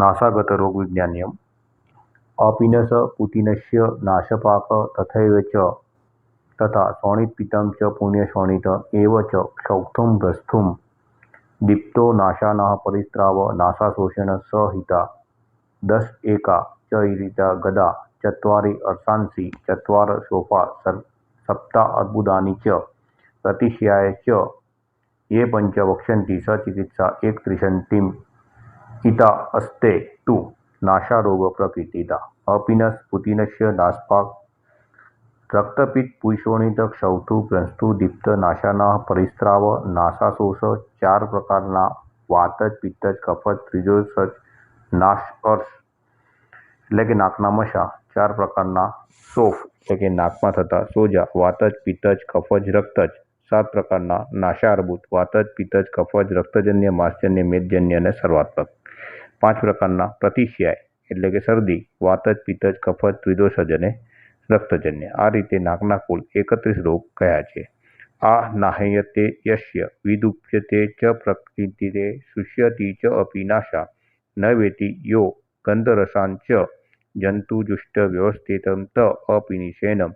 नासागतरोगविज्ञान्यम् अपीनसपुतीनस्य नाशपाक तथैव च तथा शोणितपितं च पुण्यशोणित एव च क्षौक्थुं रस्थुं दीप्तो नाशानः परिस्राव दश सहिता च इरिता गदा चत्वारि अर्शांसि चत्वार सोपा सप्ता अर्बुदानि च प्रतिश्याय च। ये पञ्च वक्षन्ति स चिकित्सा एकत्रिंशतिम् ઇતા અસ્તે તુ નાશારોગો પ્રકીર્તિતા અપિનસ પુતિનશ્ય નાસ્પાક રક્તપિત્ત પૂષોણિતક્ષૌથુ ગ્રંથુ દીપ્ત નાશાના પરિસ્ત્રાવ નાશાશોષ ચાર પ્રકારના વાતજ પિત્તજ કફજ ત્રીજોસજ નાશ અર્શ એટલે કે નાકના મશા ચાર પ્રકારના સોફ એટલે કે નાકમાં થતા સોજા વાતજ પિત્તજ કફજ રક્તજ સાત પ્રકારના નાશાર્બુદ વાતજ પિત્તજ કફજ રક્તજન્ય માસજન્ય મેદજન્ય અને સર્વાત્મક પાંચ પ્રકારના પ્રતિશ્યાય એટલે કે શરદી, વાતજ, પિત્તજ, કફજ ત્રિદોષજ અને રક્તજન્ય આ રીતે નાકના કુલ એકત્રીસ રોગ કયા છે? આ નાહ્યતે યસ્ય વિદુપ્યતે ચ પ્રકૃતિરે શુષ્યતિ ચ અપી નાશા ન વેતિ યો ગંધરસાન ચ, જંતુજુષ્ટ વ્યવસ્થિતમ ત અપીનિશેનમ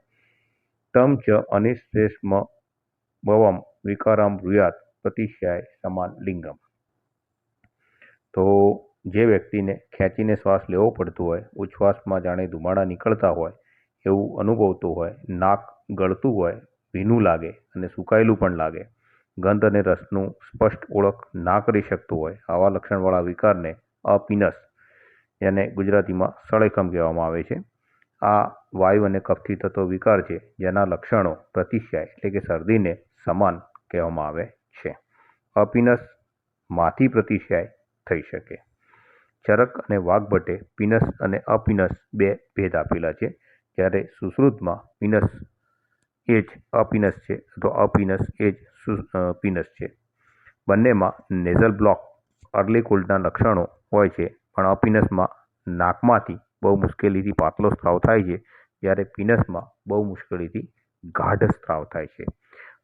તમ ચ અનિશ્રેષ્મ ભવમ વિકારમ બ્રૂયાત પ્રતિશ્યાય સમાન લિંગમ. તો જે વ્યક્તિને ખેંચીને શ્વાસ લેવો પડતો હોય, ઉચ્છ્વાસમાં જાણે ધુમાડા નીકળતા હોય, એવું અનુભવતું હોય, નાક ગળતું હોય, ભીનું લાગે અને સુકાયેલું પણ લાગે. ગંધ અને રસનું સ્પષ્ટ ઓળખ ના કરી શકતું હોય, આવા લક્ષણવાળા વિકારને અપીનસ જેને ગુજરાતીમાં સળેખમ કહેવામાં આવે છે. આ વાયુ અને કફથી થતો વિકાર છે, જેના લક્ષણો પ્રતિષ્યાય એટલે કે શરદીને સમાન કહેવામાં આવે છે. અપીનસ માથી પ્રતિષ્યાય થઈ શકે. ચરક અને વાઘભટ્ટે પીનસ અને અપીનસ બે ભેદ આપેલા છે. જ્યારે સુશ્રુતમાં પીનસ એ જ અપીનસ છે અથવા અપીનસ એ જ પીનસ છે. બંનેમાં નેઝલ બ્લોક અર્લી કોલ્ડના લક્ષણો હોય છે, પણ અપીનસમાં નાકમાંથી બહુ મુશ્કેલીથી પાતળો સ્ત્રાવ થાય છે, જ્યારે પીનસમાં બહુ મુશ્કેલીથી ગાઢ સ્ત્રાવ થાય છે.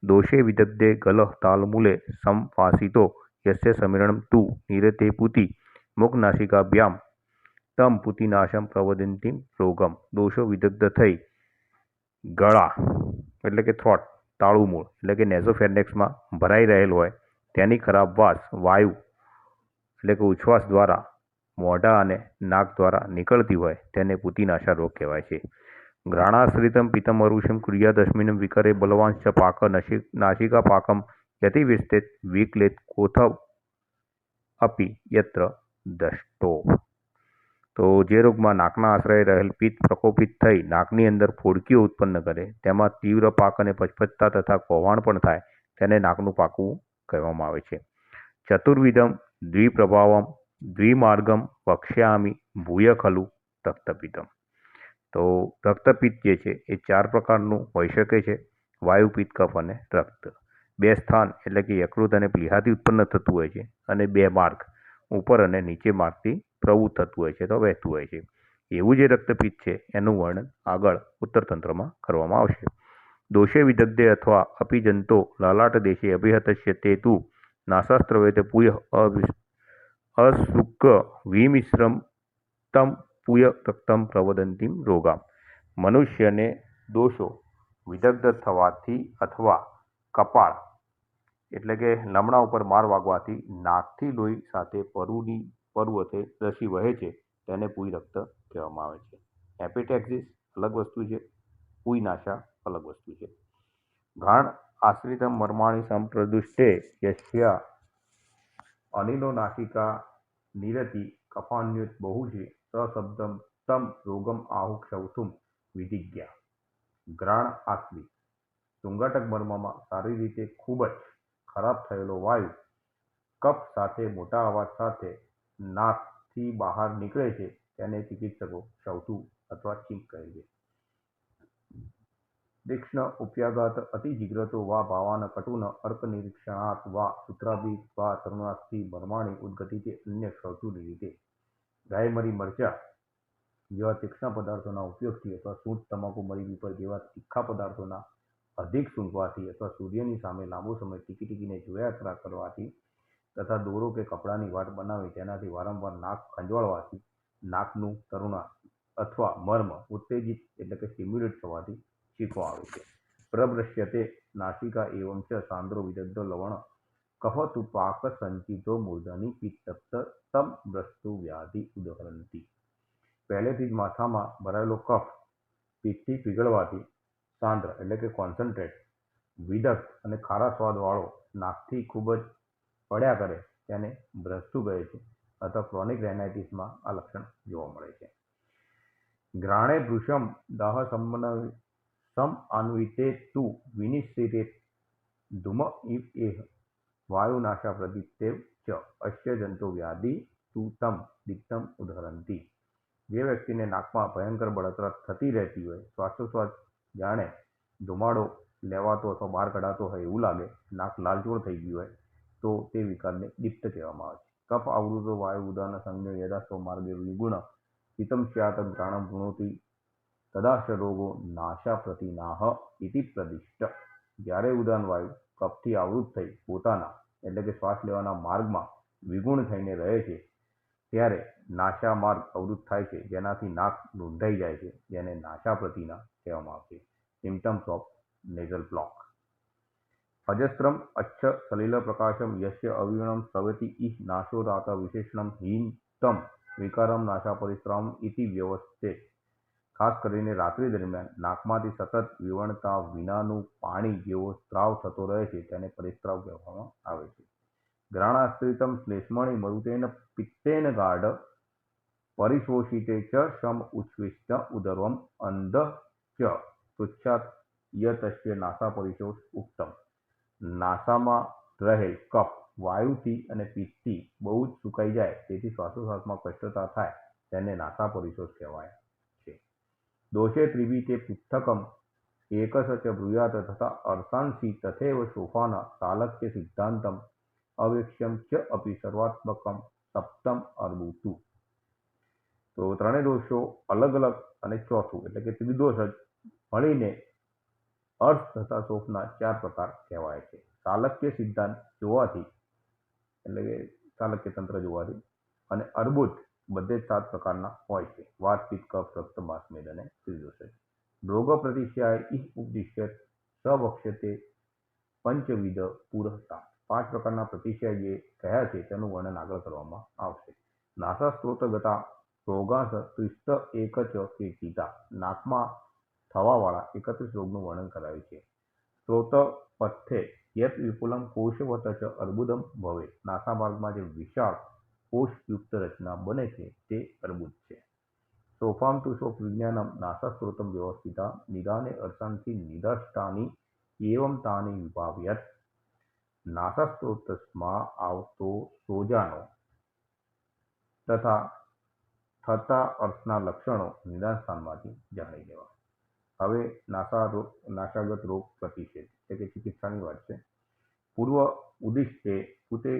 દોષે વિદગ્ધે ગલહ તાલમૂલે સંવાસિતો યસ્ય સમીરણ તુ નિરતે પૂતિ મુખનાસિકાભ્યામ તમ પુતિનાશમ પ્રવદંતિમ રોગમ દોષો વિદગ્ધ થઈ ગળા એટલે કે થ્રોટ તાળું મૂળ, એટલે કે નેઝોફેરનેક્સમાં ભરાઈ રહેલ હોય, તેની ખરાબ વાસ, વાયુ, એટલે કે ઉચ્છ્વાસ દ્વારા મોઢા અને નાક દ્વારા નીકળતી હોય, તેને પુતિનાશા રોગ કહેવાય છે. ઘ્રાણાશ્રિતમ પિતમ અરુષમ ક્રિયાદશમીનમ વિકરે બલવાંશ પાક નાસિકા પાકમ યતિવિસ્તેત વિકલેત, કોથવ અપી, યત્ર દષ્ટો. તો જે રોગમાં નાકના આશ્રય રહેલ પિત્ત પ્રકોપિત થઈ નાકની અંદર ફોડકીઓ ઉત્પન્ન કરે, તેમાં તીવ્ર પાક અને પચપચતા તથા કોવાણ પણ થાય, તેને નાકનું પાકવું કહેવામાં આવે છે. ચતુર્વિધમ, દ્વિપ્રભાવમ, દ્વિમાર્ગમ, વક્ષ્યામી ભૂય ખલુ રક્તપિત્તમ. તો રક્તપિત્ત જે છે, એ ચાર પ્રકારનું હોઈ શકે છે. વાયુપિત્ત કફ અને રક્ત. બે સ્થાન એટલે કે યકૃત અને પ્લિહાથી ઉત્પન્ન થતું હોય છે અને બે માર્ગ. ઉપર અને નીચે માર્ગથી પ્રવૃત્ત થતું હોય છે તો વહેતું હોય છે. એવું જે રક્તપિત્ત છે, એનું વર્ણન આગળ ઉત્તરતંત્રમાં કરવામાં આવશે. દોષે વિદગ્ધે અથવા અપિજંતો લલાટ દેશે અભિહતસ્ય તે તુ નાસાસ્ત્રવેત પુય અશુક વિમિશ્રમ તમ પુય રક્તમ પ્રવદંતીમ રોગામ. મનુષ્યને દોષો વિદગ્ધ થવાથી અથવા કપાળ એટલે કે લમણા ઉપર માર વાગવાથી નાકથી લોહી સાથે પરુની પર્વતે રસી વહે છે તેને પૂઈ રક્ત કહેવામાં આવે છે. હેપેટેક્સિસ અલગ વસ્તુ છે. પુયનાશા અલગ વસ્તુ છે. ઘાણ આશ્રિત મર્માણી સંપ્રદુષ્ટે યશ્યા અનિલો નાસિકા નિરતિ કફાન્યુત છે. સશબ્દમ તમ રોગમ આહુ ક્ષૌથુમ વિધિજ્ઞા. ગ્રાણ આશ્રિત. શુંગાટક મર્મમાં સારી રીતે ખૂબ જ ખરાબ થયેલો વાયુ કફ સાથે, મોટા અવાજ સાથે નાકથી બહાર નીકળે છે, તેને ચિકિત્સકો ક્ષૌથુ અથવા છીંક કહે છે. તીક્ષ્ણ ઉપયાઘાત અતિજીગ્રતો વા ભાવાન કટુન અર્કનિરીક્ષણાત વા સૂત્રાભિત વા તરુણાસ્થિ મર્માણી ઉદ્ગતિતે અન્ય ક્ષૌથુની રીતે. ગાયમરી મરચા જેવા તીક્ષ્ણ પદાર્થોના ઉપયોગથી અથવા સૂંઠ તમાકુ મરી પર જેવા તીખા પદાર્થોના અધિક સૂંઘવાથી અથવા સૂર્યની સામે લાંબો સમય ટીકી ટીકીને જોયા કરવાથી તથા દોરો કે કપડાની વાટ બનાવી તેનાથી વારંવાર નાક ખંજવાળવાથી, નાકનું તરુણા અથવા મર્મ ઉત્તેજિત એટલે કે સ્ટિમ્યુલેટ થવાથી શીખવા આવે છે. પ્રભ્રશ્યતે નાસિકા એવં ચ સાંદ્રો વિદગ્ધ લવણ કફતુ પાક સંચિતો મૂર્ધની પિત્તપ્ત તમ વ્રસ્તુ વ્યાધિ ઉદહરંતી. પહેલેથી જ માથામાં ભરાયેલો કફ પિત્તથી પીગળવાથી સાંદ્ર એટલે કે કોન્સન્ટ્રેટ વિદગ્ધ અને ખારા સ્વાદવાળો નાકથી ખૂબ જ પડ્યા કરે તેને ભ્રષ્ટુ કહે છે અથવા ક્રોનિક રેનાઇટિસમાં આ લક્ષણ જોવા મળે છે. ઘ્રાણે વૃષમ દાહ સંબન સમ આન્વિતે તુ વિનિશ્ચિતે ધૂમ ઇફ એહ વાયુનાશા પ્રદીપ્તેવ ચ અશ્ય જંતુ વ્યાધિ તુ તમ દિક્તમ ઉદાહરણથી જે વ્યક્તિને નાકમાં ભયંકર બળતરા થતી રહેતી હોય, શ્વાસોશ્વાસ જાણે ધુમાડો લેવાતો અથવા બહાર કઢાતો હોય એવું લાગે, નાક લાલચોળ થઈ ગયું હોય, તો તે વિકારને દીપ્ત કહેવામાં આવે છે. કફ આવૃતો વાયુ ઉદાન સંજ્ઞ યદાસ્વ માર્ગે વિગુણ હિતમ સ્યાત ઘ્રાણમ ગુણોથી તદાશ રોગો, નાશા, પ્રતિનાહ ઇતિ પ્રદિષ્ટ. જ્યારે ઉદાન વાયુ કફથી આવૃત થઈ પોતાના, એટલે કે શ્વાસ લેવાના માર્ગમાં વિગુણ થઈને રહે છે, ત્યારે નાશા માર્ગ અવરુદ્ધ થાય છે, જેનાથી નાક રૂંધાઈ જાય છે, જેને નાશા પ્રતિના કહેવામાં આવશે. સિમ્ટમ્સ ઓફ નેઝલ બ્લોક અજસ્ત્રમ અચ્છ સલિલ પ્રકાશમ યસ્ય અવિગણમ સ્રવતિ ઇહ નાશો દાતા વિશેષણમ હીન વિકારમ નાશા પરિશ્રમ ઇતિ વ્યવસ્થે. ખાસ કરીને રાત્રિ દરમિયાન નાકમાંથી સતત વિવણતા વિનાનું પાણી જેવો સ્ત્રાવ થતો રહે છે તેને પરિસ્ત્રાવ કહેવામાં આવે છે. ગ્રાણાશ્રિતમ શ્લેષ્મણી મરુતેન પિત્તેન ગાઢ પરિશોષિતે ચ સમ ઉચ્છ્વિષ્ટ ઉદર્વમ અંધ ચ પૃચ્છાત યતસ્ય નાસા પરિશોષ ઉત્તમ. નાસામાં રહેલ કફ વાયુથી અને પિત્તથી બહુ જ સુકાઈ જાય તેથી શ્વાસોશ્વાસમાં કષ્ટતા થાય તેને નાસા પરિશોષ કહેવાય છે. દોષે ત્રિવી તે પૃથ્થકમ એકસ ચ બ્રૂયાત તથા અર્થાંશી તથેવ શોફાના ચાલક્ય સિદ્ધાંતમ અવેક્ષ્યમ ચ અપી સર્વાત્મકમ સપ્તમ અર્બુતુ તો ત્રણેય દોષો અલગ અલગ અને ચોથું, એટલે કે ત્રિદોષ જ મળીને અર્થ તથા શોકના ચાર પ્રકાર કહેવાય છે. ચાલક્ય સિદ્ધાંત જોવાથી, એટલે કે ચાલક્ય તંત્ર જોવાથી અને અર્બુદ બધે જ સાત પ્રકારના હોય છે. વાત પિત્ત કફ, રક્ત બાસ્મેદ અને ત્રિદોષ રોગ પ્રતિષ્યાય ઈહ ઉપદિશ્ય સવક્ષતે પંચવિધ પુરસ્તા પાંચ પ્રકારના પ્રતિશય જે કહ્યા છે તેનું વર્ણન આગળ કરવામાં આવશે. નાસા સ્ત્રોત ગતા રોગાસ ત્રિસ્ત એક ચ કીર્તિતા નાકમાં થવાવાળા એકત્રીસ રોગનું વર્ણન કરાયું છે. સ્ત્રોત પથ્થે યત વિપુલમ કોષવત અર્બુદમ ભવે. નાસા માર્ગમાં જે વિશાળ કોષયુક્ત રચના બને છે તે અર્બુદ છે. સોફામ તુ સોફ વિજ્ઞાનમ નાસા સ્ત્રોતમ વ્યવસ્થિતા નિદાને અર્શાંતિ નિદષ્ટાની એવમ તાની વિભાવ્યત. નાસાસ્ત્રોતમાં આવતો સોજાનો તથા થતા અર્થના લક્ષણો નિદાન સ્થાનમાંથી જાણી લેવા હવે નાસા રોગ નાસાગત રોગ પ્રતિષેધ, એટલે કે ચિકિત્સાની વાત છે. પૂર્વ ઉદિષ્ટે પુતે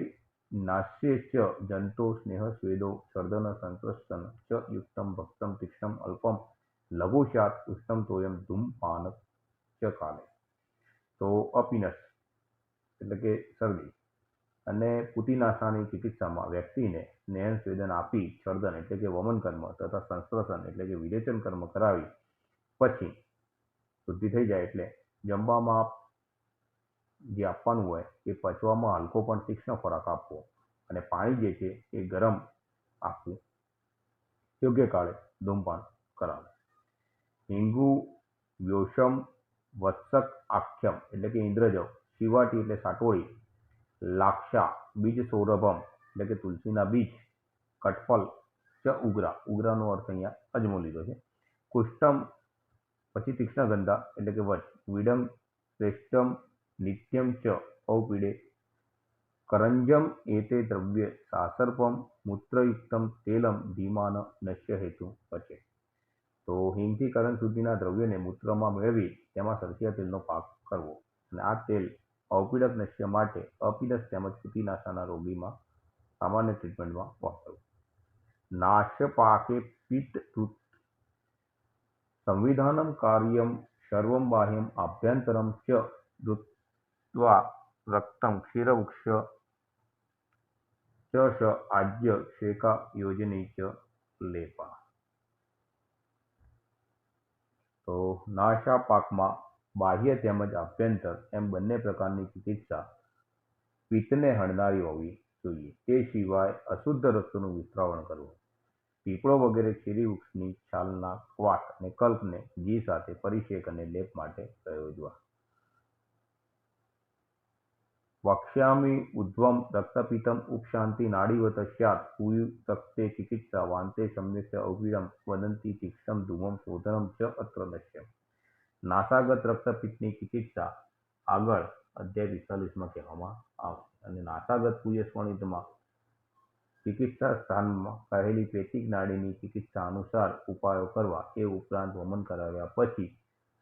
નાસ્યે ચ જંતો સ્નેહ સ્વેદો સર્દન સંકૃષ્ટન ચ યુક્તમ ભક્તમ તીક્ષ્ણમ અલ્પમ લઘુશાત ઉત્તમ તોયમ ધૂમપાન ચ કાલે. તો અપિનસ એટલે કે શરદી. અને પુતિનાશાની ચિકિત્સામાં વ્યક્તિને સ્નેહન સ્વેદન આપી છળદન એટલે કે વમન કર્મ તથા સંસ્પ્રસન એટલે કે વિરેચન કર્મ કરાવી. પછી શુદ્ધિ થઈ જાય એટલે જમવામાં જે આપવાનું હોય એ પચવામાં હલકો પણ તીક્ષ્ણ ખોરાક આપવો અને પાણી જે છે એ ગરમ આપવું. યોગ્ય કાળે ધૂમપાન કરાવવું હિંગુ વ્યોષમ વત્સક, આખ્યમ એટલે કે ઇન્દ્રજવ, શિવાટી એટલે સાટોળી લાક્ષા, બીજ સૌરભમ એટલે કે તુલસીના બીજ કટફલ ચ ઉગ્રા. ઉગ્રાનો અર્થ અહીંયા અજમો લીધો છે. કુષ્ટમ, પછી તીક્ષ્ણ ગંધા એટલે કે વચ વિડમ, શ્રેષ્ઠમ, નિત્યમ ચ, ઔપીડે. કરંજમ, એતે દ્રવ્ય, સાસર્પમ, મૂત્રયુક્તમ, તેલમ, ધીમાન, નશ્ય હેતુ પચે તો હિંગથી કરણ સુધીના દ્રવ્યને મૂત્રમાં મેળવી તેમાં સરસિયા તેલનો પાક કરવો. અને આ તેલ અપીડક નશ્ય માટે અપીડસ તેમજ કુતિનાશાના રોગીમાં સામાન્ય ટ્રીટમેન્ટમાં વાપરવું નાશ પાકે પિત્ત તૃત સંવિધાનમ કાર્યમ સર્વમ બાહ્યમ આભ્યંતરમ ચ ધૃત્વા રક્તમ ક્ષીરવૃક્ષ ચ આજ્ય શેકા યોજની ચ લેપા. તો નાશા પાકમાં બાહ્ય તેમજ આભ્યંતર એમ બંને પ્રકારની ચિકિત્સા પિત્તને હણનારી હોવી જોઈએ. તે સિવાય અશુદ્ધ રક્તનું વિસ્તરાવણ કરવું. પીપળો વગેરે ચીરી વૃક્ષની છાલના ક્વાટ અને કલ્પને ઘી સાથે પરિષેક અને લેપ માટે પ્રયોજવા. વક્ષ્યામી ઉદ્વમ રક્તપિતમ ઉપશાંતિ નાડીવત સ્યાત કુયુક્તે ચિકિત્સા વાંતે સમ્યસ્ય અવિરમ વદંતી તીક્ષમ ધૂમમ શોધનમ ચ અત્ર નશ્યમ નાસાગત રક્તપિત્તની ચિકિત્સા આગળ અધ્યાય પિસ્તાલીસમાં કહેવામાં આવે અને નાસાગત કુયસ્વણિતમાં ચિકિત્સા સ્થાનમાં કહેલી પેચિક નાડીની ચિકિત્સા અનુસાર ઉપાયો કરવા એ ઉપરાંત વમન કરાવ્યા પછી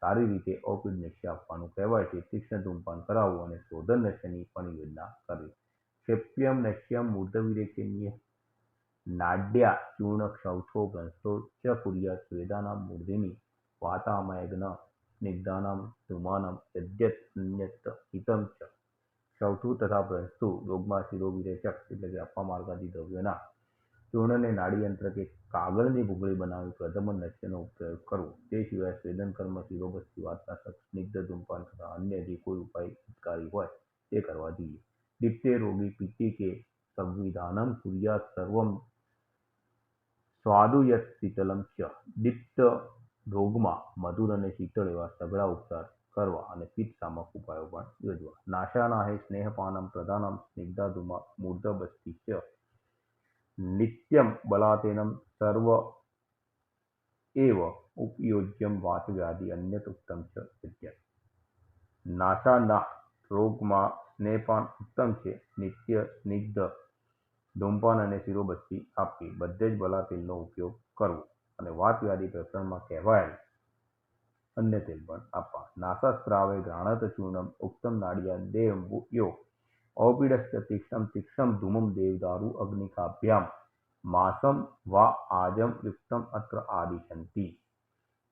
સારી રીતે ઓપિડ નિશ્ચય આપવાનું કહેવાય છે. તીક્ષ્ણ ધૂમપાન કરાવવું અને શોધન નશ્યની પણ યોજના કરવી. ક્ષેપ્યમ નશ્યમ મૂર્ધવિરેચનીય નાડ્યા ચૂર્ણ ક્ષૌથો ગ્રંથો ચ કુર્યાત મૂર્ધિની વાતામયગ્ન સ્નિગ્ધાનામ ધૂમાનમ અન્યત હિતમ ચ ક્ષૌથુ તથા ભ્રંશુ રોગમાં શિરોવિરેચક એટલે કે અપ્પા માર્ગાદી દ્રવ્યોના ચૂર્ણને નાડીયંત્ર કે કાગળની ભૂગળી બનાવી પ્રથમ નશ્યનો ઉપયોગ કરવો તે સિવાય સ્વેદન કર્મ શિરોબસ્તી વાતનાશક સ્નિગ્ધ ધૂમપાન તથા અન્ય જે કોઈ ઉપાય હિતકારી હોય તે કરવા જોઈએ દીપ્તે રોગી પિત્તિ કે સંવિધાનમ સૂર્યા સર્વમ સ્વાદુયત શીતલમ ચ દીપ્ત રોગમાં મધુર અને શીતળ એવા સઘળા ઉપચાર કરવા અને પિત્તશામક ઉપાયો પણ યોજવા. નાશાનાહે સ્નેહપાનમ પ્રધાનમ સ્નિગ્ધાધુમા મૂર્ધબસ્તી ચ. નિત્યમ બલાતેનમ સર્વ એવ ઉપયોજ્યમ વાતવ્યાધિ અન્યત ઉત્તમ છે વિદ્યત. નાશાના રોગમાં સ્નેહપાન ઉત્તમ છે. નિત્ય, સ્નિગ્ધ, ધૂમપાન અને શિરોબસ્તી આપવી. બધે જ બલાતેલનો ઉપયોગ કરવો. અને વાતવ્યાધિ પ્રકરણમાં કહેવાયેલ અન્ય તેલ પણ આપવા. નાસાસ્ત્રાવે ઘ્રાણત ચૂર્ણમ ઉક્તમ નાડિયા દેવ યો ઔપીડસ્ય તીક્ષમ તીક્ષમ ધૂમમ દેવદારુ અગ્નિકાભ્યામ માસમ વા આજમ યુક્તમ અત્ર આદિશંતિ.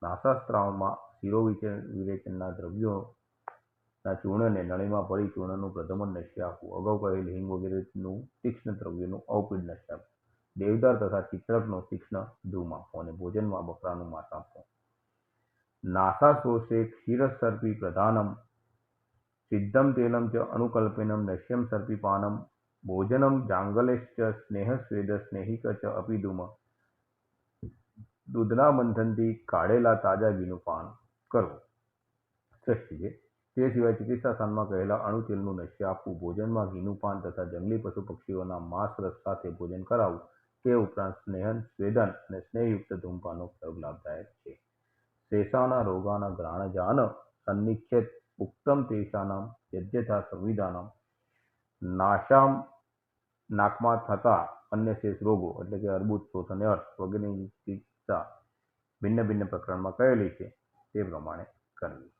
નાસાસ્ત્રાવમાં શિરોવિચેન વિરેચનના દ્રવ્યોના ચૂર્ણને નળીમાં ભરી ચૂર્ણનું પ્રથમ નશ્ય આપવું. અગાઉ કહેલ હિંગ વગેરેનું તીક્ષ્ણ દ્રવ્યોનું ઔપીડ નશ્ય આપવું. દેવદાર તથા ચિત્રકનો તીક્ષ્ણ ધૂમ આપો અને ભોજનમાં બકરાનું માંસ આપવું નાસાશોષે ક્ષીરસર્પી પ્રધાનમ, સિદ્ધમ તેલમ ચ અનુકલ્પિનમ નશ્યમ સર્પિપાનમ, ભોજનમ જાંગલેશ્ચ સ્નેહસ્વેદ સ્નેહિક ચ અપિધુમ દૂધના મંથનથી કાઢેલા તાજા ઘીનું પાન કરવું ષષ્ઠી છે તે સિવાય ચિકિત્સા સ્થાનમાં કહેલા અણુ તેલનું નશ્ય આપવું, ભોજનમાં ઘીનું પાન તથા જંગલી પશુ પક્ષીઓના માંસ રસ સાથે ભોજન કરાવવું તે ઉપરાંત સ્નેહન, સ્વેદન અને સ્નેહયુક્ત ધૂમપાનનો પ્રયોગ લાભદાયક છે. શેષાના રોગાના ગ્રાણજાન સન્નિક્ષેત ઉક્તમ તેષાનામ યદ્યથા સંવિધાનમ, નાશામ નાકમાં થતા અન્ય શેષ રોગો એટલે કે અર્બુદ શોથ અર્થ વગેરેની ચિકિત્સા ભિન્ન ભિન્ન પ્રકરણમાં કહેલી છે તે પ્રમાણે કરવી.